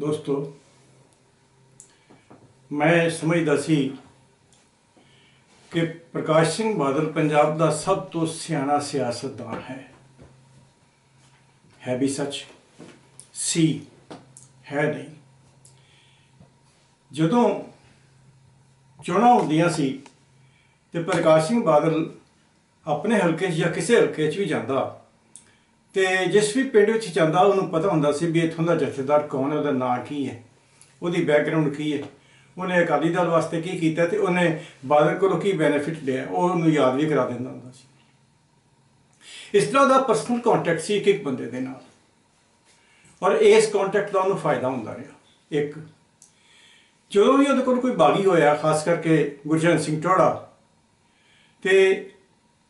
ਦੋਸਤੋ, ਮੈਂ ਸਮਝਦਾ ਸੀ ਕਿ ਪ੍ਰਕਾਸ਼ ਸਿੰਘ ਬਾਦਲ ਪੰਜਾਬ ਦਾ ਸਭ ਤੋਂ ਸਿਆਣਾ ਸਿਆਸਤਦਾਨ ਹੈ। ਹੈ ਵੀ ਸੱਚ? ਸੀ? ਹੈ ਨਹੀਂ। ਜਦੋਂ ਚੋਣਾਂ ਹੁੰਦੀਆਂ ਸੀ ਤੇ ਪ੍ਰਕਾਸ਼ ਸਿੰਘ ਬਾਦਲ ਆਪਣੇ ਹਲਕੇ 'ਚ ਜਾਂ ਕਿਸੇ ਹਲਕੇ 'ਚ ਵੀ ਜਾਂਦਾ ਤੇ ਜਿਸ ਵੀ ਪਿੰਡ ਵਿੱਚ ਜਾਂਦਾ, ਉਹਨੂੰ ਪਤਾ ਹੁੰਦਾ ਸੀ ਵੀ ਇੱਥੋਂ ਦਾ ਜਥੇਦਾਰ ਕੌਣ ਹੈ, ਉਹਦਾ ਨਾਂ ਕੀ ਹੈ, ਉਹਦੀ ਬੈਕਗ੍ਰਾਉਂਡ ਕੀ ਹੈ। ਉਹਨੇ ਅਕਾਲੀ ਦਲ ਵਾਸਤੇ ਕੀ ਕੀਤਾ ਤੇ ਉਹਨੇ ਬਾਦਲ ਕੋਲੋਂ ਕੀ ਬੈਨੀਫਿਟ ਲਿਆ, ਉਹ ਉਹਨੂੰ ਯਾਦ ਵੀ ਕਰਾ ਦਿੰਦਾ ਹੁੰਦਾ ਸੀ। ਇਸ ਤਰ੍ਹਾਂ ਦਾ ਪਰਸਨਲ ਕੰਟੈਕਟ ਸੀ ਇੱਕ ਇੱਕ ਬੰਦੇ ਦੇ ਨਾਲ। ਔਰ ਇਸ ਕੰਟੈਕਟ ਦਾ ਉਹਨੂੰ ਫਾਇਦਾ ਹੁੰਦਾ ਰਿਹਾ, ਇੱਕ। ਜਦੋਂ ਵੀ ਉਹਦੇ ਕੋਲ ਕੋਈ ਬਾਗੀ ਹੋਇਆ, ਖਾਸ ਕਰਕੇ ਗੁਰਜਨ ਸਿੰਘ ਟੋੜਾ ਤੇ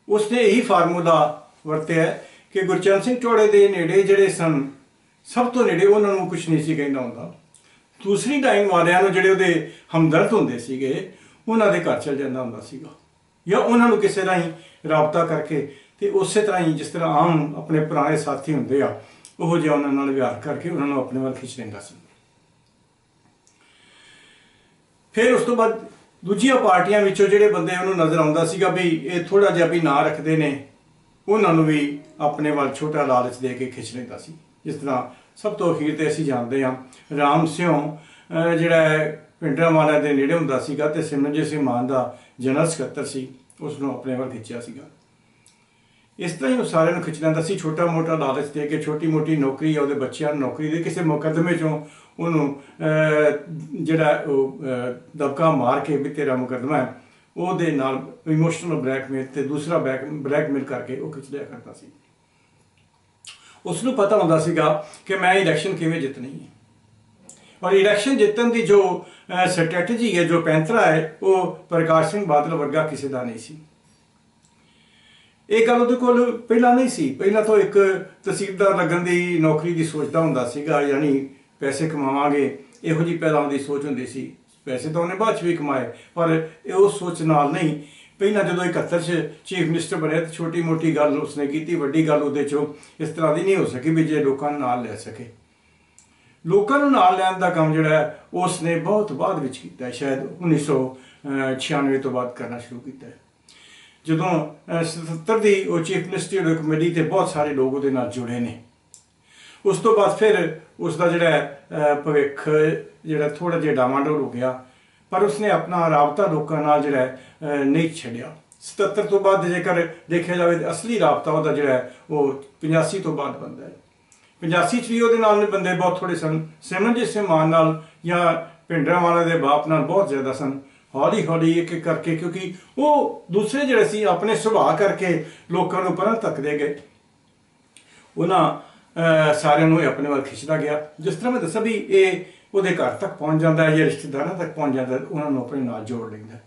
ਉਸਨੇ ਇਹੀ ਫਾਰਮੂਲਾ ਵਰਤਿਆ ਕਿ ਗੁਰਚਰਨ ਸਿੰਘ ਟੋੜੇ ਦੇ ਨੇੜੇ ਜਿਹੜੇ ਸਨ, ਸਭ ਤੋਂ ਨੇੜੇ ਉਹਨਾਂ ਨੂੰ ਕੁਝ ਨਹੀਂ ਸੀ ਕਹਿੰਦਾ ਹੁੰਦਾ। ਦੂਸਰੀ ਟਾਈਮ ਵਾਲਿਆਂ ਨੂੰ ਜਿਹੜੇ ਉਹਦੇ ਹਮਦਰਦ ਹੁੰਦੇ ਸੀਗੇ, ਉਹਨਾਂ ਦੇ ਘਰ ਚਲ ਜਾਂਦਾ ਹੁੰਦਾ ਸੀਗਾ। ਜਾਂ ਉਹਨਾਂ ਨੂੰ ਕਿਸੇ ਰਾਹੀਂ ਰਾਬਤਾ ਕਰਕੇ ਤੇ ਉਸੇ ਤਰ੍ਹਾਂ ਹੀ ਜਿਸ ਤਰ੍ਹਾਂ ਆਮ ਆਪਣੇ ਪੁਰਾਣੇ ਸਾਥੀ ਹੁੰਦੇ ਆ, ਉਹ ਜਿਹਾ ਉਹਨਾਂ ਨਾਲ ਵਿਹਾਰ ਕਰਕੇ ਉਹਨਾਂ ਨੂੰ ਆਪਣੇ ਵੱਲ ਖਿੱਚ ਲੈਂਦਾ ਸੀ। ਫਿਰ ਉਸ ਤੋਂ ਬਾਅਦ ਦੂਜੀਆਂ ਪਾਰਟੀਆਂ ਵਿੱਚੋਂ ਜਿਹੜੇ ਬੰਦੇ ਉਹਨੂੰ ਨਜ਼ਰ ਆਉਂਦਾ ਸੀਗਾ ਵੀ ਇਹ ਥੋੜਾ ਜਿਹਾ ਵੀ ਨਾਂ ਰੱਖਦੇ ਨੇ ਉਹਨਾਂ ਨੂੰ ਵੀ ਆਪਣੇ ਵੱਲ ਛੋਟਾ ਲਾਲਚ ਦੇ ਕੇ ਖਿੱਚ ਲੈਂਦਾ ਸੀ। ਜਿਸ ਤਰ੍ਹਾਂ ਸਭ ਤੋਂ ਅਖੀਰ ਤੇ ਅਸੀਂ ਜਾਣਦੇ ਹਾਂ, ਰਾਮ ਸਿਉ ਜਿਹੜਾ ਪਿੰਡਾਂ ਵਾਲਿਆਂ ਦੇ ਨੇੜੇ ਹੁੰਦਾ ਸੀਗਾ ਤੇ ਸਿਮਰਨਜੀਤ ਸਿੰਘ ਮਾਨ ਦਾ ਜਨਰਲ ਸਕੱਤਰ ਸੀ, ਉਸ ਨੂੰ ਆਪਣੇ ਵੱਲ ਖਿੱਚਿਆ ਸੀਗਾ। ਇਸ ਤਰ੍ਹਾਂ ਹੀ ਉਹ ਸਾਰਿਆਂ ਨੂੰ ਖਿੱਚ ਲੈਂਦਾ ਸੀ ਛੋਟਾ ਮੋਟਾ ਲਾਲਚ ਦੇ ਕੇ ਛੋਟੀ ਮੋਟੀ ਨੌਕਰੀ ਆ ਉਹਦੇ ਬੱਚਿਆਂ ਨੂੰ ਨੌਕਰੀ ਦੇ, ਕਿਸੇ ਮੁਕੱਦਮੇ ਚੋਂ ਉਹਨੂੰ ਜਿਹੜਾ ਉਹ ਦਬਕਾ ਮਾਰ ਕੇ ਵੀ ਤੇਰਾ ਮੁਕੱਦਮਾ ਹੈ ਉਹਦੇ ਨਾਲ ਇਮੋਸ਼ਨਲ ਬਲੈਕਮੇਲ ਤੇ ਦੂਸਰਾ ਬਲੈਕਮੇਲ ਕਰਕੇ ਉਹ ਖਿੱਚ ਲਿਆ ਕਰਦਾ ਸੀ। ਉਸ ਨੂੰ ਪਤਾ ਹੁੰਦਾ ਸੀਗਾ ਕਿ ਮੈਂ ਇਲੈਕਸ਼ਨ ਕਿਵੇਂ ਜਿੱਤਣੀ ਹੈ। ਔਰ ਇਲੈਕਸ਼ਨ ਜਿੱਤਣ ਦੀ ਜੋ ਸਟ੍ਰੈਟਜੀ ਹੈ, ਜੋ ਪੈਂਤਰਾ ਹੈ, ਉਹ ਪ੍ਰਕਾਸ਼ ਸਿੰਘ ਬਾਦਲ ਵਰਗਾ ਕਿਸੇ ਦਾ ਨਹੀਂ ਸੀ। ਇਹ ਗੱਲ ਉਹਦੇ ਕੋਲ ਪਹਿਲਾਂ ਨਹੀਂ ਸੀ। ਪਹਿਲਾਂ ਤਾਂ ਇੱਕ ਤਹਿਸੀਲਦਾਰ ਲੱਗਣ ਦੀ, ਨੌਕਰੀ ਦੀ ਸੋਚਦਾ ਹੁੰਦਾ ਸੀਗਾ, ਯਾਨੀ ਪੈਸੇ ਕਮਾਵਾਂਗੇ, ਇਹੋ ਜੀ ਪਹਿਲਾਂ ਦੀ ਸੋਚ ਹੁੰਦੀ ਸੀ। ਪੈਸੇ ਤਾਂ ਉਹਨੇ ਬਾਅਦ ਚ ਵੀ ਕਮਾਏ, ਪਰ ਇਹ ਉਹ ਸੋਚ ਨਾਲ ਨਹੀਂ। ਪਹਿਲਾਂ ਜਦੋਂ 71 ਚ ਚੀਫ ਮਿਨਿਸਟਰ ਬਣਿਆ ਤਾਂ ਛੋਟੀ ਮੋਟੀ ਗੱਲ ਉਸਨੇ ਕੀਤੀ, ਵੱਡੀ ਗੱਲ ਉਹਦੇ ਚੋਂ ਇਸ ਤਰ੍ਹਾਂ ਦੀ ਨਹੀਂ ਹੋ ਸਕੀ ਵੀ ਜੇ ਲੋਕਾਂ ਨੂੰ ਨਾਲ ਲੈ ਸਕੇ। ਲੋਕਾਂ ਨੂੰ ਨਾਲ ਲੈਣ ਦਾ ਕੰਮ ਜਿਹੜਾ ਉਸਨੇ ਬਹੁਤ ਬਾਅਦ ਵਿੱਚ ਕੀਤਾ, ਸ਼ਾਇਦ 1996 ਤੋਂ ਬਾਅਦ ਕਰਨਾ ਸ਼ੁਰੂ ਕੀਤਾ ਜਦੋਂ 77 ਦੀ ਉਹ ਚੀਫ ਮਿਨਿਸਟਰ ਕਮੇਟੀ ਤੇ ਬਹੁਤ ਸਾਰੇ ਲੋਕ ਉਹਦੇ ਨਾਲ ਜੁੜੇ ਨੇ। ਉਸ ਤੋਂ ਬਾਅਦ ਫਿਰ ਉਸ ਦਾ ਜਿਹੜਾ ਭਵਿੱਖ, ਜਿਹੜਾ ਥੋੜਾ ਜਿਹਾ ਡਾਵਾਂਡੋਲ ਹੋ ਗਿਆ। ਪਰ ਉਸਨੇ ਆਪਣਾ ਰਾਬਤਾ ਲੋਕਾਂ ਨਾਲ ਜਿਹੜਾ ਨਹੀਂ ਛੱਡਿਆ। 77 ਤੋਂ ਬਾਅਦ ਜੇਕਰ ਦੇਖਿਆ ਜਾਵੇ ਤਾਂ ਅਸਲੀ ਰਾਬਤਾ ਉਹਦਾ ਜਿਹੜਾ, ਉਹ 85 ਤੋਂ ਬਾਅਦ ਬੰਦਾ ਹੈ। 85 ਚ ਵੀ ਉਹਦੇ ਨਾਲ ਬੰਦੇ ਬਹੁਤ ਥੋੜੇ ਸਨ। ਸਿਮਰਨਜੀਤ ਸਿੰਘ ਮਾਨ ਨਾਲ ਜਾਂ ਪਿੰਡਰਾਂ ਵਾਲੇ ਦੇ ਬਾਪ ਨਾਲ ਬਹੁਤ ਜ਼ਿਆਦਾ ਸਨ। ਹੌਲੀ ਹੌਲੀ ਇੱਕ ਇੱਕ ਕਰਕੇ, ਕਿਉਂਕਿ ਉਹ ਦੂਸਰੇ ਜਿਹੜੇ ਸੀ, ਆਪਣੇ ਸੁਭਾਅ ਕਰਕੇ ਲੋਕਾਂ ਨੂੰ ਪਰਾਂ ਤੱਕਦੇ ਗਏ। ਉਹਨਾਂ ਸਾਰਿਆਂ ਨੂੰ ਇਹ ਆਪਣੇ ਵੱਲ ਖਿੱਚਦਾ ਗਿਆ। ਜਿਸ ਤਰ੍ਹਾਂ ਮੈਂ ਦੱਸਿਆ ਵੀ ਇਹ ਉਹਦੇ ਘਰ ਤੱਕ ਪਹੁੰਚ ਜਾਂਦਾ ਹੈ ਜਾਂ ਰਿਸ਼ਤੇਦਾਰਾਂ ਤੱਕ ਪਹੁੰਚ ਜਾਂਦਾ, ਉਹਨਾਂ ਨੂੰ ਆਪਣੇ ਨਾਲ ਜੋੜ ਲੈਂਦਾ।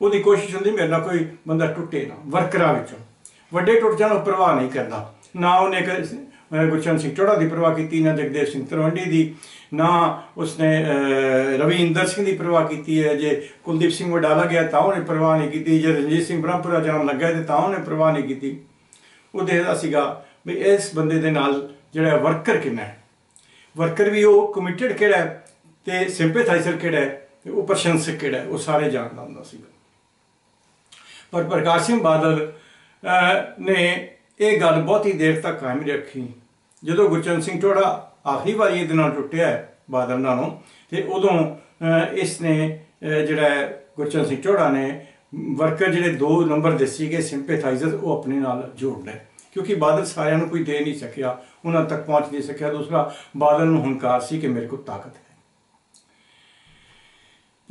ਉਹਦੀ ਕੋਸ਼ਿਸ਼ ਹੁੰਦੀ ਮੇਰੇ ਨਾਲ ਕੋਈ ਬੰਦਾ ਟੁੱਟੇ ਨਾ, ਵਰਕਰਾਂ ਵਿੱਚੋਂ। ਵੱਡੇ ਟੁੱਟ ਜਾਣ, ਉਹ ਪਰਵਾਹ ਨਹੀਂ ਕਰਦਾ। ਨਾ ਉਹਨੇ ਗੁਰਚਰਨ ਸਿੰਘ ਟੋੜਾ ਦੀ ਪਰਵਾਹ ਕੀਤੀ, ਨਾ ਜਗਦੇਵ ਸਿੰਘ ਤਰਵੰਡੀ ਦੀ, ਨਾ ਉਸਨੇ ਰਵਿੰਦਰ ਸਿੰਘ ਦੀ ਪਰਵਾਹ ਕੀਤੀ ਹੈ। ਜੇ ਕੁਲਦੀਪ ਸਿੰਘ ਵਡਾਲਾ ਗਿਆ ਤਾਂ ਉਹਨੇ ਪਰਵਾਹ ਨਹੀਂ ਕੀਤੀ, ਜੇ ਰਣਜੀਤ ਸਿੰਘ ਬ੍ਰਹਮਪੁਰਾ ਜਾਣ ਲੱਗਾ ਤੇ ਤਾਂ ਉਹਨੇ ਪਰਵਾਹ ਨਹੀਂ ਕੀਤੀ। ਉਹ ਦੇਖਦਾ ਸੀਗਾ ਵੀ ਇਸ ਬੰਦੇ ਦੇ ਨਾਲ ਜਿਹੜਾ ਵਰਕਰ ਕਿੰਨਾ ਹੈ? ਵਰਕਰ ਵੀ ਉਹ ਕਮਿਟਡ ਕਿਹੜਾ ਹੈ? ਤੇ ਸਿੰਪੈਥਾਈਜ਼ਰ ਕਿਹੜਾ ਹੈ? ਤੇ ਉਹ ਪ੍ਰਸ਼ੰਸਕ ਕਿਹੜਾ ਉਹ ਸਾਰੇ ਜਾਣਦਾ ਹੁੰਦਾ ਸੀਗਾ। ਪਰ ਪ੍ਰਕਾਸ਼ ਸਿੰਘ ਬਾਦਲ ਨੇ ਇਹ ਗੱਲ ਬਹੁਤੀ ਦੇਰ ਤੱਕ ਕਾਇਮ ਰੱਖੀ। ਜਦੋਂ ਗੁਰਚਰਨ ਸਿੰਘ ਟੋੜਾ ਆਖਰੀ ਵਾਰੀ ਇਹਦੇ ਨਾਲ ਟੁੱਟਿਆ ਬਾਦਲ ਨਾਲੋਂ, ਤੇ ਉਦੋਂ ਇਸ ਨੇ ਜਿਹੜਾ ਗੁਰਚਰਨ ਸਿੰਘ ਟੋੜਾ ਨੇ ਵਰਕਰ ਜਿਹੜੇ ਦੋ ਨੰਬਰ ਦੇ ਸੀਗੇ ਸਿੰਪੈਥਾਈਜ਼ਰ ਉਹ ਆਪਣੇ ਨਾਲ ਜੋੜ ਲਏ ਕਿਉਂਕਿ ਬਾਦਲ ਸਾਰਿਆਂ ਨੂੰ ਕੋਈ ਦੇ ਨਹੀਂ ਸਕਿਆ, ਉਹਨਾਂ ਤੱਕ ਪਹੁੰਚ ਨਹੀਂ ਸਕਿਆ। ਦੂਸਰਾ, ਬਾਦਲ ਨੂੰ ਹੰਕਾਰ ਸੀ ਕਿ ਮੇਰੇ ਕੋਲ ਤਾਕਤ ਹੈ।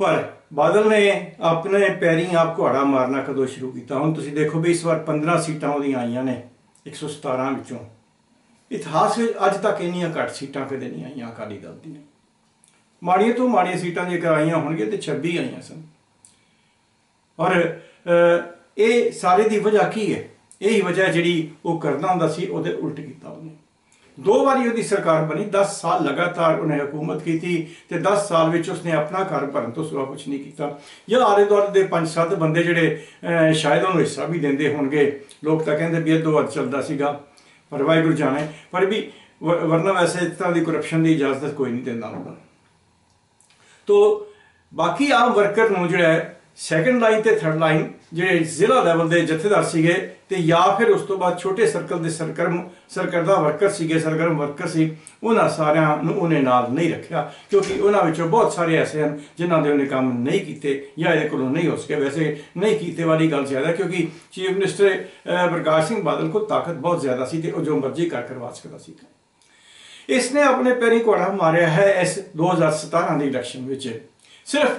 ਪਰ ਬਾਦਲ ਨੇ ਆਪਣੇ ਪੈਰੀਂ ਆਪ ਘੋੜਾ ਮਾਰਨਾ ਕਦੋਂ ਸ਼ੁਰੂ ਕੀਤਾ? ਹੁਣ ਤੁਸੀਂ ਦੇਖੋ ਵੀ ਇਸ ਵਾਰ 15 ਸੀਟਾਂ ਉਹਦੀਆਂ ਆਈਆਂ ਨੇ 117 ਵਿੱਚੋਂ। ਇਤਿਹਾਸ ਵਿੱਚ ਅੱਜ ਤੱਕ ਇੰਨੀਆਂ ਘੱਟ ਸੀਟਾਂ ਕਦੇ ਨਹੀਂ ਆਈਆਂ, ਅਕਾਲੀ ਦਲ ਦੀਆਂ ਮਾੜੀਆਂ ਤੋਂ ਮਾੜੀਆਂ ਸੀਟਾਂ ਜੇਕਰ ਆਈਆਂ ਹੋਣਗੀਆਂ ਤੇ 26 ਆਈਆਂ ਸਨ। ਔਰ ਇਹ ਸਾਰੇ ਦੀ ਵਜ੍ਹਾ ਕੀ ਹੈ? ਇਹੀ ਵਜ੍ਹਾ ਜਿਹੜੀ ਉਹ ਕਰਦਾ ਹੁੰਦਾ ਸੀ, ਉਹਦੇ ਉਲਟ ਕੀਤਾ ਉਹਨੇ। ਦੋ ਵਾਰੀ ਉਹਦੀ ਸਰਕਾਰ ਬਣੀ 10 ਸਾਲ ਲਗਾਤਾਰ ਉਹਨੇ ਹਕੂਮਤ ਕੀਤੀ ਤੇ 10 ਸਾਲ ਵਿੱਚ ਉਸਨੇ ਆਪਣਾ ਘਰ ਭਰਨ ਤੋਂ ਸਿਵਾ ਕੁਝ ਨਹੀਂ ਕੀਤਾ। ਜਾਂ ਆਲੇ ਦੁਆਲੇ ਦੇ ਪੰਜ ਸੱਤ ਬੰਦੇ ਜਿਹੜੇ ਸ਼ਾਇਦ ਉਹਨੂੰ ਹਿੱਸਾ ਵੀ ਦਿੰਦੇ ਹੋਣਗੇ। ਲੋਕ ਤਾਂ ਕਹਿੰਦੇ ਵੀ ਇਹ ਦੋ ਚੱਲਦਾ ਸੀਗਾ, ਪਰ ਵਾਹਿਗੁਰੂ ਜਾਣੇ, ਪਰ ਵੀ ਵਰਨਾ ਵੈਸੇ ਇਸ ਤਰ੍ਹਾਂ ਦੀ ਕਰਪਸ਼ਨ ਦੀ ਇਜਾਜ਼ਤ ਕੋਈ ਨਹੀਂ ਦਿੰਦਾ ਹੁੰਦਾ। ਤੋ, ਬਾਕੀ ਆਮ ਵਰਕਰ ਨੂੰ ਜਿਹੜਾ ਸੈਕੰਡ ਲਾਈਨ ਤੇ ਥਰਡ ਲਾਈਨ ਜਿਹੜੇ ਜ਼ਿਲ੍ਹਾ ਲੈਵਲ ਦੇ ਜਥੇਦਾਰ ਸੀਗੇ ਤੇ ਜਾਂ ਫਿਰ ਉਸ ਤੋਂ ਬਾਅਦ ਛੋਟੇ ਸਰਕਲ ਦੇ ਸਰਕਰਮ ਸਰਕਰਦਾ ਵਰਕਰ ਸੀਗੇ ਸਰਗਰਮ ਵਰਕਰ ਸੀ, ਉਹਨਾਂ ਸਾਰਿਆਂ ਨੂੰ ਉਹਨੇ ਨਾਲ ਨਹੀਂ ਰੱਖਿਆ, ਕਿਉਂਕਿ ਉਹਨਾਂ ਵਿੱਚੋਂ ਬਹੁਤ ਸਾਰੇ ਐਸੇ ਹਨ ਜਿਨ੍ਹਾਂ ਦੇ ਉਹਨੇ ਕੰਮ ਨਹੀਂ ਕੀਤੇ ਜਾਂ ਇਹਦੇ ਕੋਲੋਂ ਨਹੀਂ ਹੋ ਸਕੇ। ਵੈਸੇ ਨਹੀਂ ਕੀਤੇ ਵਾਲੀ ਗੱਲ ਜ਼ਿਆਦਾ, ਕਿਉਂਕਿ ਚੀਫ ਮਿਨਿਸਟਰ ਪ੍ਰਕਾਸ਼ ਸਿੰਘ ਬਾਦਲ ਕੋਲ ਤਾਕਤ ਬਹੁਤ ਜ਼ਿਆਦਾ ਸੀ ਤੇ ਉਹ ਜੋ ਮਰਜ਼ੀ ਕਰ ਕਰਵਾ ਸਕਦਾ ਸੀ। ਇਸ ਨੇ ਆਪਣੇ ਪੈਰੀ ਘੋੜਾ ਮਾਰਿਆ ਹੈ ਇਸ 2017 ਦੀ ਇਲੈਕਸ਼ਨ ਵਿੱਚ। ਸਿਰਫ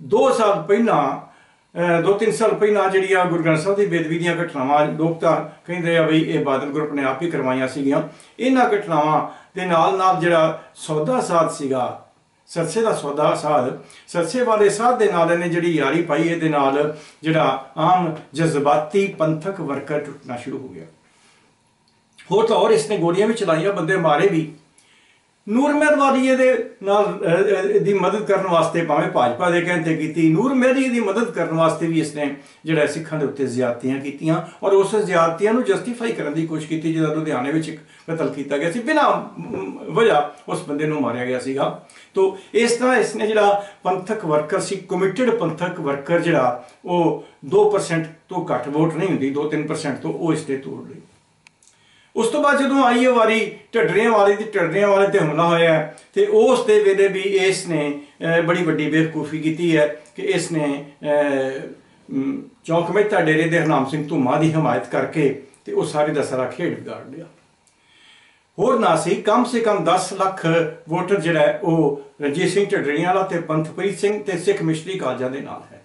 2 ਸਾਲ ਪਹਿਲਾਂ ਦੋ ਤਿੰਨ ਸਾਲ ਪਹਿਲਾਂ ਜਿਹੜੀ ਆ ਗੁਰੂ ਗ੍ਰੰਥ ਸਾਹਿਬ ਦੀ ਬੇਦਬੀ ਦੀਆਂ ਘਟਨਾਵਾਂ ਲੋਕ ਤਾਂ ਕਹਿੰਦੇ ਆ ਵੀ ਇਹ ਬਾਦਲ ਗਰੁੱਪ ਨੇ ਆਪ ਹੀ ਕਰਵਾਈਆਂ ਸੀਗੀਆਂ, ਇਹਨਾਂ ਘਟਨਾਵਾਂ ਦੇ ਨਾਲ ਨਾਲ ਜਿਹੜਾ ਸੌਦਾ ਸਾਧ ਸੀਗਾ, ਸਰਸੇ ਦਾ ਸੌਦਾ ਸਾਧ, ਸਰਸੇ ਵਾਲੇ ਸਾਧ ਦੇ ਨਾਲ ਇਹਨੇ ਜਿਹੜੀ ਯਾਰੀ ਪਾਈ, ਇਹਦੇ ਨਾਲ ਜਿਹੜਾ ਆਮ ਜਜ਼ਬਾਤੀ ਪੰਥਕ ਵਰਕਰ ਟੁੱਟਣਾ ਸ਼ੁਰੂ ਹੋ ਗਿਆ। ਹੋਰ ਤਾਂ ਹੋਰ ਇਸਨੇ ਗੋਲੀਆਂ ਵੀ ਚਲਾਈਆਂ, ਬੰਦੇ ਮਾਰੇ ਵੀ। ਨੂਰ ਮਹਿਰਵਾਲੀ ਇਹਦੇ ਨਾਲ ਅਹ, ਦੀ ਮਦਦ ਕਰਨ ਵਾਸਤੇ ਭਾਵੇਂ ਭਾਜਪਾ ਦੇ ਕਹਿੰਦੇ ਕੀਤੀ ਨੂਰ ਮਹਿਰੀ ਦੀ ਮਦਦ ਕਰਨ ਵਾਸਤੇ ਵੀ ਇਸਨੇ ਜਿਹੜਾ ਸਿੱਖਾਂ ਦੇ ਉੱਤੇ ਜ਼ਿਆਦਤੀਆਂ ਕੀਤੀਆਂ ਔਰ ਉਸ ਜ਼ਿਆਦਤੀਆਂ ਨੂੰ ਜਸਟੀਫਾਈ ਕਰਨ ਦੀ ਕੋਸ਼ਿਸ਼ ਕੀਤੀ ਜਦੋਂ ਲੁਧਿਆਣੇ ਵਿੱਚ ਇੱਕ ਕਤਲ ਕੀਤਾ ਗਿਆ ਸੀ ਬਿਨਾਂ ਵਜ੍ਹਾ ਉਸ ਬੰਦੇ ਨੂੰ ਮਾਰਿਆ ਗਿਆ ਸੀਗਾ। ਤੋਂ ਇਸ ਤਰ੍ਹਾਂ ਇਸਨੇ ਜਿਹੜਾ ਪੰਥਕ ਵਰਕਰ ਸੀ ਕਮਿਟਡ ਪੰਥਕ ਵਰਕਰ ਜਿਹੜਾ ਉਹ 2% ਤੋਂ ਘੱਟ ਵੋਟ ਨਹੀਂ ਹੁੰਦੀ 2-3% ਤੋਂ ਉਹ ਇਸ 'ਤੇ ਤੋੜ ਲਈ ਉਸ ਤੋਂ ਬਾਅਦ ਜਦੋਂ ਆਈ ਇਹ ਵਾਰੀ ਢੱਡਰੀਆਂ ਵਾਲੇ ਦੀ ਢੱਡਰੀਆਂ ਵਾਲੇ ਤੇ ਹਮਲਾ ਹੋਇਆ ਹੈ, ਤੇ ਉਸ ਦੇ ਵੇਲੇ ਵੀ ਇਸ ਨੇ ਬੜੀ ਵੱਡੀ ਬੇਵਕੂਫੀ ਕੀਤੀ ਹੈ ਕਿ ਇਸ ਨੇ ਅਹ, ਮ, ਚੌਂਕ ਮਹਿਤਾ ਡੇਰੇ ਦੇ ਹਰਨਾਮ ਸਿੰਘ ਧੁਮਾ ਦੀ ਹਮਾਇਤ ਕਰਕੇ ਤੇ ਉਹ ਸਾਰੇ ਦਾ ਸਾਰਾ ਖੇਡ ਵਿਗਾੜ ਲਿਆ। ਹੋਰ ਨਾ ਸੀ ਕਮ ਸੇ ਕਮ 10 ਲੱਖ ਵੋਟਰ ਜਿਹੜਾ ਉਹ ਰਣਜੀਤ ਸਿੰਘ ਢੱਡਰੀਆਂ ਵਾਲਾ ਤੇ ਪੰਥਪ੍ਰੀਤ ਸਿੰਘ ਤੇ ਸਿੱਖ ਮਿਸ਼ਰੀ ਕਾਲਜਾਂ ਦੇ ਨਾਲ ਹੈ।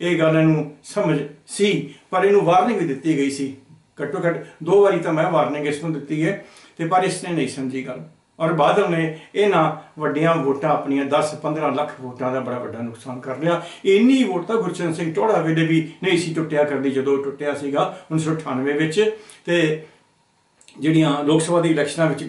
ਇਹ ਗੱਲ ਇਹਨੂੰ ਸਮਝ ਸੀ ਪਰ ਇਹਨੂੰ ਵਾਰਨਿੰਗ ਵੀ ਦਿੱਤੀ ਗਈ ਸੀ ਘੱਟੋ ਘੱਟ ਦੋ ਵਾਰੀ ਤਾਂ ਮੈਂ ਵਾਰਨਿੰਗ ਇਸ ਨੂੰ ਦਿੱਤੀ ਹੈ ਤੇ ਪਰ ਇਸ ਨੇ ਨਹੀਂ ਸਮਝੀ ਗੱਲ। ਔਰ ਬਾਦਲ ਨੇ ਇਹਨਾਂ ਵੱਡੀਆਂ ਵੋਟਾਂ ਆਪਣੀਆਂ 10-15 ਲੱਖ ਵੋਟਾਂ ਦਾ ਬੜਾ ਵੱਡਾ ਨੁਕਸਾਨ ਕਰ ਲਿਆ। ਇੰਨੀ ਵੋਟ ਤਾਂ ਗੁਰਚਰਨ ਸਿੰਘ ਟੋੜਾ ਵੇਲੇ ਵੀ ਨਹੀਂ ਸੀ ਟੁੱਟਿਆ ਕਰਦੀ ਜਦੋਂ ਟੁੱਟਿਆ ਸੀਗਾ 1998 ਵਿੱਚ। ਤੇ ਜਿਹੜੀਆਂ ਲੋਕ ਸਭਾ ਦੀ ਇਲੈਕਸ਼ਨਾਂ ਵਿੱਚ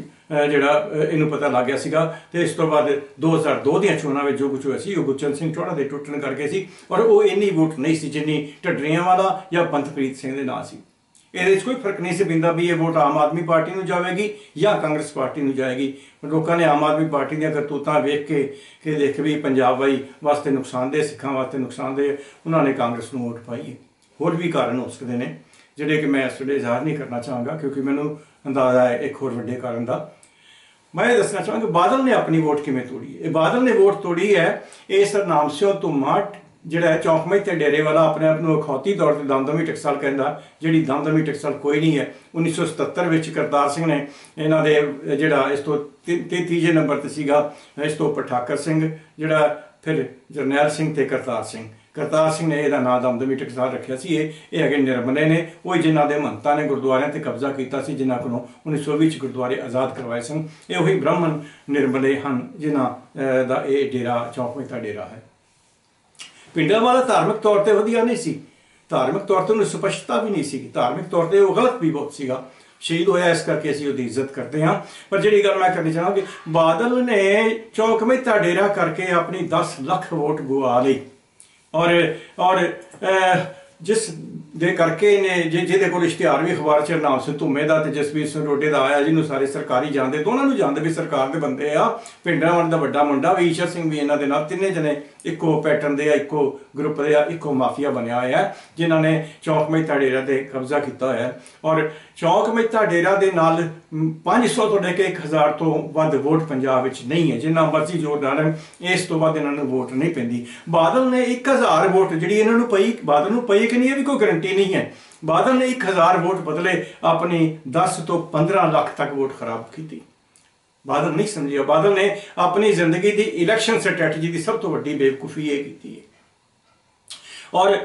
ਜਿਹੜਾ ਇਹਨੂੰ ਪਤਾ ਲੱਗ ਗਿਆ ਸੀਗਾ। ਤੇ ਇਸ ਤੋਂ ਬਾਅਦ 2002 ਦੀਆਂ ਚੋਣਾਂ ਵਿੱਚ ਜੋ ਕੁਝ ਹੋਇਆ ਸੀ, ਉਹ ਗੁਰਚਰਨ ਸਿੰਘ ਟੋੜਾ ਦੇ ਟੁੱਟਣ ਕਰਕੇ ਸੀ। ਔਰ ਉਹ ਇੰਨੀ ਵੋਟ ਨਹੀਂ ਸੀ ਜਿੰਨੀ ਢੱਡਰੀਆਂ ਵਾਲਾ ਜਾਂ ਪੰਥਪ੍ਰੀਤ ਸਿੰਘ ਦੇ ਨਾਂ ਸੀ। ਇਹਦੇ ਵਿੱਚ ਕੋਈ ਫ਼ਰਕ ਨਹੀਂ ਸੀ ਪੈਂਦਾ ਵੀ ਇਹ ਵੋਟ ਆਮ ਆਦਮੀ ਪਾਰਟੀ ਨੂੰ ਜਾਵੇਗੀ ਜਾਂ ਕਾਂਗਰਸ ਪਾਰਟੀ ਨੂੰ ਜਾਏਗੀ। ਲੋਕਾਂ ਨੇ ਆਮ ਆਦਮੀ ਪਾਰਟੀ ਦੀਆਂ ਕਰਤੂਤਾਂ ਵੇਖ ਕੇ ਕਿ ਦੇਖ ਵੀ ਪੰਜਾਬ ਵਾਈ ਵਾਸਤੇ ਨੁਕਸਾਨਦੇਹ, ਸਿੱਖਾਂ ਵਾਸਤੇ ਨੁਕਸਾਨਦੇਹ, ਉਹਨਾਂ ਨੇ ਕਾਂਗਰਸ ਨੂੰ ਵੋਟ ਪਾਈ ਹੈ। ਹੋਰ ਵੀ ਕਾਰਨ ਹੋ ਸਕਦੇ ਨੇ, ਜਿਹੜੇ ਕਿ ਮੈਂ ਇਸ ਵੇਲੇ ਇਜ਼ਹਾਰ ਨਹੀਂ ਕਰਨਾ ਚਾਹਾਂਗਾ ਕਿਉਂਕਿ ਮੈਨੂੰ ਅੰਦਾਜ਼ਾ ਹੈ ਇੱਕ ਹੋਰ ਵੱਡੇ ਕਾਰਨ ਦਾ। ਮੈਂ ਇਹ ਦੱਸਣਾ ਚਾਹਾਂਗਾ, ਬਾਦਲ ਨੇ ਆਪਣੀ ਵੋਟ ਕਿਵੇਂ ਤੋੜੀ ਇਹ ਬਾਦਲ ਨੇ ਵੋਟ ਤੋੜੀ ਹੈ ਇਸ ਨਾਮ ਸਿਓ ਧੁੰਮਾ ਜਿਹੜਾ ਹੈ ਚੌਕਮਈ ਤੇ ਡੇਰੇ ਵਾਲਾ ਆਪਣੇ ਆਪ ਨੂੰ ਅਖੌਤੀ ਤੌਰ ਤੇ ਦਮਦਮੀ ਟਕਸਾਲ ਕਹਿੰਦਾ, ਜਿਹੜੀ ਦਮਦਮੀ ਟਕਸਾਲ ਕੋਈ ਨਹੀਂ ਹੈ। 1977 ਵਿੱਚ ਕਰਤਾਰ ਸਿੰਘ ਨੇ ਇਹਨਾਂ ਦੇ, ਜਿਹੜਾ ਇਸ ਤੋਂ ਤੀ- ਤੀਜੇ ਨੰਬਰ ਤੇ ਸੀਗਾ, ਇਸ ਤੋਂ ਪਠਾਕਰ ਸਿੰਘ, ਜਿਹੜਾ ਫਿਰ ਜਰਨੈਲ ਸਿੰਘ ਤੇ ਕਰਤਾਰ ਸਿੰਘ। ਕਰਤਾਰ ਸਿੰਘ ਨੇ ਇਹਦਾ ਨਾਮ ਦਮਦਮੀ ਟਕਸਾਲ ਰੱਖਿਆ ਸੀ। ਇਹ ਇਹ ਹੈਗੇ ਨਿਰਮਲੇ ਨੇ, ਉਹ ਜਿਨ੍ਹਾਂ ਦੇ ਮਹੰਤਾਂ ਨੇ ਗੁਰਦੁਆਰਿਆਂ ਤੇ ਕਬਜ਼ਾ ਕੀਤਾ ਸੀ, ਜਿਨ੍ਹਾਂ ਕੋਲੋਂ 1920 ਚ ਗੁਰਦੁਆਰੇ ਆਜ਼ਾਦ ਕਰਵਾਏ ਸਨ। ਇਹ ਉਹੀ ਬ੍ਰਾਹਮਣ ਨਿਰਮਲੇ ਹਨ, ਜਿਨ੍ਹਾਂ ਦਾ ਇਹ ਡੇਰਾ ਚੌਕਮਈ ਦਾ ਡੇਰਾ ਹੈ। ਪਿੰਡਾਂ ਵਾਲਾ ਧਾਰਮਿਕ ਤੌਰ ਤੇ ਵਧੀਆ ਨਹੀਂ ਸੀ। ਧਾਰਮਿਕ ਤੌਰ ਤੇ ਉਹਨੂੰ ਸਪਸ਼ਟਤਾ ਵੀ ਨਹੀਂ ਸੀ ਧਾਰਮਿਕ ਤੌਰ ਤੇ ਉਹ ਗਲਤ ਵੀ ਬਹੁਤ ਸੀਗਾ। ਸ਼ਹੀਦ ਹੋਇਆ, ਇਸ ਕਰਕੇ ਅਸੀਂ ਉਹਦੀ ਇੱਜ਼ਤ ਕਰਦੇ ਹਾਂ। ਪਰ ਜਿਹੜੀ ਗੱਲ ਮੈਂ ਕਰਨੀ ਚਾਹਾਂਗੀ, ਬਾਦਲ ਨੇ ਚੌਕ ਮਹਿਤਾ ਡੇਰਾ ਕਰਕੇ ਆਪਣੀ 10 ਲੱਖ ਵੋਟ ਗਵਾ ਲਈ। ਔਰ ਔਰ ਜਿਸ ਦੇ ਕਰਕੇ ਨੇ ਜੇ ਜਿਹਦੇ ਕੋਲ ਇਸ਼ਤਿਹਾਰ ਵੀ ਅਖਬਾਰ ਚ ਨਾਮ ਸਿੰਘ ਧੁੰਮੇ ਦਾ ਤੇ ਜਸਵੀਰ ਸਿੰਘ ਰੋਡੇ ਦਾ ਆਇਆ ਜਿਹਨੂੰ ਸਾਰੇ ਸਰਕਾਰੀ ਜਾਣਦੇ ਦੋਨਾਂ ਨੂੰ ਜਾਣਦੇ ਵੀ ਸਰਕਾਰ ਦੇ ਬੰਦੇ ਆ। ਪਿੰਡਾਂ ਵਾਲ ਦਾ ਵੱਡਾ ਮੁੰਡਾ ਵੀ ਈਸ਼ਰ ਸਿੰਘ ਵੀ ਇਹਨਾਂ ਦੇ ਨਾਲ ਤਿੰਨੇ ਜਣੇ ਇੱਕੋ ਪੈਟਰਨ ਦੇ ਆ ਇੱਕੋ ਗਰੁੱਪ ਦੇ ਆ ਇੱਕੋ ਮਾਫੀਆ ਬਣਿਆ ਹੋਇਆ ਹੈ ਜਿਨ੍ਹਾਂ ਨੇ ਚੌਕ ਮਹਿਤਾ ਡੇਰਾ ਤੇ ਕਬਜ਼ਾ ਕੀਤਾ ਹੋਇਆ ਹੈ। ਔਰ ਚੌਕ ਮਹਿਤਾ ਡੇਰਾ ਦੇ ਨਾਲ ਮ, 500 ਤੋਂ ਲੈ ਕੇ 1000 ਤੋਂ ਵੱਧ ਵੋਟ ਪੰਜਾਬ ਵਿੱਚ ਨਹੀਂ ਹੈ। ਜਿੰਨਾ ਮਰਜ਼ੀ ਜ਼ੋਰ ਡਾਲਣ ਇਸ ਤੋਂ ਵੱਧ ਇਹਨਾਂ ਨੂੰ ਵੋਟ ਨਹੀਂ ਪੈਂਦੀ। ਬਾਦਲ ਨੇ 1000 ਵੋਟ ਜਿਹੜੀ ਇਹਨਾਂ ਨੂੰ ਪਈ ਬਾਦਲ ਨੂੰ ਪਈ ਕਿ ਨਹੀਂ ਇਹ ਵੀ ਕੋਈ ਗਰੰਟੀ ਨਹੀਂ ਹੈ। ਬਾਦਲ ਨੇ 1000 ਵੋਟ ਬਦਲੇ ਆਪਣੀ 10 ਤੋਂ 15 ਲੱਖ ਤੱਕ ਵੋਟ ਖਰਾਬ ਕੀਤੀ। ਬਾਦਲ ਨਹੀਂ ਸਮਝਿਆ। ਬਾਦਲ ਨੇ ਆਪਣੀ ਜ਼ਿੰਦਗੀ ਦੀ ਇਲੈਕਸ਼ਨ ਸਟ੍ਰੈਟਜੀ ਦੀ ਸਭ ਤੋਂ ਵੱਡੀ ਬੇਵਕੂਫੀ ਇਹ ਕੀਤੀ ਹੈ। ਔਰ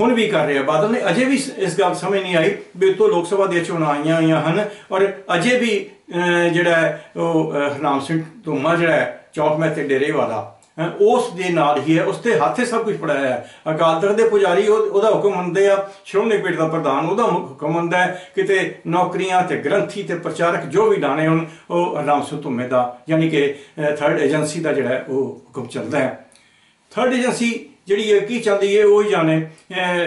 ਹੁਣ ਵੀ ਕਰ ਰਿਹਾ। ਬਾਦਲ ਨੇ ਅਜੇ ਵੀ ਇਸ- ਗੱਲ ਸਮਝ ਨਹੀਂ ਆਈ ਵੀ ਤੋਂ ਲੋਕ ਸਭਾ ਦੀਆਂ ਚੋਣਾਂ ਆਈਆਂ ਹੋਈਆਂ ਹਨ ਔਰ ਅਜੇ ਵੀ ਅਹ, ਜਿਹੜਾ ਹੈ ਉਹ ਹਰਨਾਮ ਸਿੰਘ ਧੁੰਮਾ ਜਿਹੜਾ ਹੈ ਚੌਕ ਮੈਂ ਡੇਰੇ ਵਾਲਾ ਉਸ ਦੇ ਨਾਲ ਹੀ ਹੈ, ਉਸ ਤੇ ਹੱਥੇ ਸਭ ਕੁਝ ਪੜਾਇਆ ਹੈ। ਅਕਾਲ ਤਖਤ ਦੇ ਪੁਜਾਰੀ, ਉਹ- ਉਹਦਾ ਹੁਕਮ ਮੰਨਦੇ ਆ, ਸ਼੍ਰੋਮਣੀ ਪੀਠ ਦਾ ਪ੍ਰਧਾਨ, ਉਹਦਾ ਹੁਕਮ ਮੰਨਦਾ ਹੈ ਕਿਤੇ ਨੌਕਰੀਆਂ ਤੇ ਗ੍ਰੰਥੀ ਤੇ ਪ੍ਰਚਾਰਕ ਜੋ ਵੀ ਡਾਣੇ ਹੁਣ, ਉਹ ਰਾਮ ਸਿੰਘ ਧੁੰਮੇ ਦਾ, ਯਾਨੀ ਕਿ ਥਰਡ ਏਜੰਸੀ ਦਾ ਜਿਹੜਾ ਉਹ ਹੁਕਮ ਚੱਲਦਾ ਹੈ। ਥਰਡ ਏਜੰਸੀ ਜਿਹੜੀ ਇਹ ਕੀ ਚਾਹੁੰਦੀ ਹੈ ਉਹ ਹੀ ਜਾਣੇ।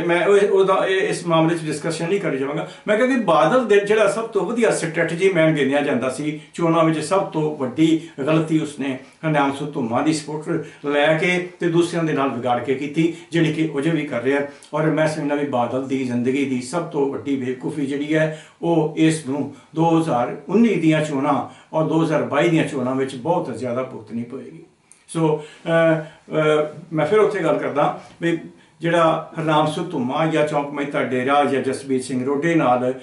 ਮੈਂ ਉਹਦਾ ਇਹ- ਇਸ ਮਾਮਲੇ 'ਚ ਡਿਸਕਸ਼ਨ ਨਹੀਂ ਕਰੀ ਜਾਵਾਂਗਾ। ਮੈਂ ਕਿਹਾ ਕਿ ਬਾਦਲ ਦੇ ਜਿਹੜਾ ਸਭ ਤੋਂ ਵਧੀਆ ਸਟ੍ਰੈਟਜੀ ਮੈਨ ਗਿਣਿਆ ਜਾਂਦਾ ਸੀ, ਚੋਣਾਂ ਵਿੱਚ ਸਭ ਤੋਂ ਵੱਡੀ ਗਲਤੀ ਉਸਨੇ ਹਰਨਾਮ ਸਿੰਘ ਧੁੰਮਾ ਦੀ ਸਪੋਰਟ ਲੈ ਕੇ ਤੇ ਦੂਸਰਿਆਂ ਦੇ ਨਾਲ ਵਿਗਾੜ ਕੇ ਕੀਤੀ, ਜਿਹੜੀ ਕਿ ਉਹ ਜੇ ਵੀ ਕਰ ਰਿਹਾ। ਔਰ ਮੈਂ ਸਮਝਦਾ ਵੀ ਬਾਦਲ ਦੀ ਜ਼ਿੰਦਗੀ ਦੀ ਸਭ ਤੋਂ ਵੱਡੀ ਬੇਵਕੂਫੀ ਜਿਹੜੀ ਹੈ, ਉਹ ਇਸ ਨੂੰ 2019 ਦੀਆਂ ਚੋਣਾਂ ਔਰ 2022 ਦੀਆਂ ਚੋਣਾਂ ਵਿੱਚ ਬਹੁਤ ਜ਼ਿਆਦਾ ਭੁਗਤਣੀ ਪਵੇਗੀ ਸੋ ਮੈਂ ਫਿਰ ਉੱਥੇ ਗੱਲ ਕਰਦਾ ਵੀ ਜਿਹੜਾ ਹਰਨਾਮ ਸਿੰਘ ਧੁੰਮਾ ਜਾਂ ਚੌਂਕ ਮਹਿਤਾ ਡੇਰਾ ਜਾਂ ਜਸਬੀਰ ਸਿੰਘ ਰੋਡੇ ਨਾਲ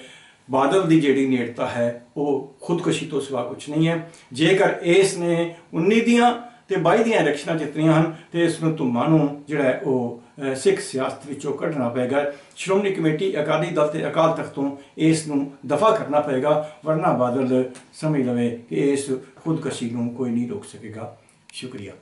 ਬਾਦਲ ਦੀ ਜਿਹੜੀ ਨੇੜਤਾ ਹੈ, ਉਹ ਖੁਦਕੁਸ਼ੀ ਤੋਂ ਸਿਵਾ ਕੁਝ ਨਹੀਂ ਹੈ। ਜੇਕਰ ਇਸ ਨੇ 19 ਦੀਆਂ ਤੇ 22 ਦੀਆਂ ਇਲੈਕਸ਼ਨਾਂ ਜਿੱਤਣੀਆਂ ਹਨ, ਤੇ ਇਸ ਨੂੰ ਧੁੰਮਾ ਨੂੰ ਜਿਹੜਾ ਉਹ ਸਿੱਖ ਸਿਆਸਤ ਵਿੱਚੋਂ ਕੱਢਣਾ ਪਏਗਾ। ਸ਼੍ਰੋਮਣੀ ਕਮੇਟੀ ਅਕਾਲੀ ਦਲ ਤੇ ਅਕਾਲ ਤਖਤ ਤੋਂ ਇਸ ਨੂੰ ਦਫਾ ਕਰਨਾ ਪਏਗਾ, ਵਰਨਾ ਬਾਦਲ ਸਮਝ ਲਵੇ ਕਿ ਇਸ ਖੁਦਕਸ਼ੀ ਨੂੰ ਕੋਈ ਨਹੀਂ ਰੋਕ ਸਕੇਗਾ। シュクリア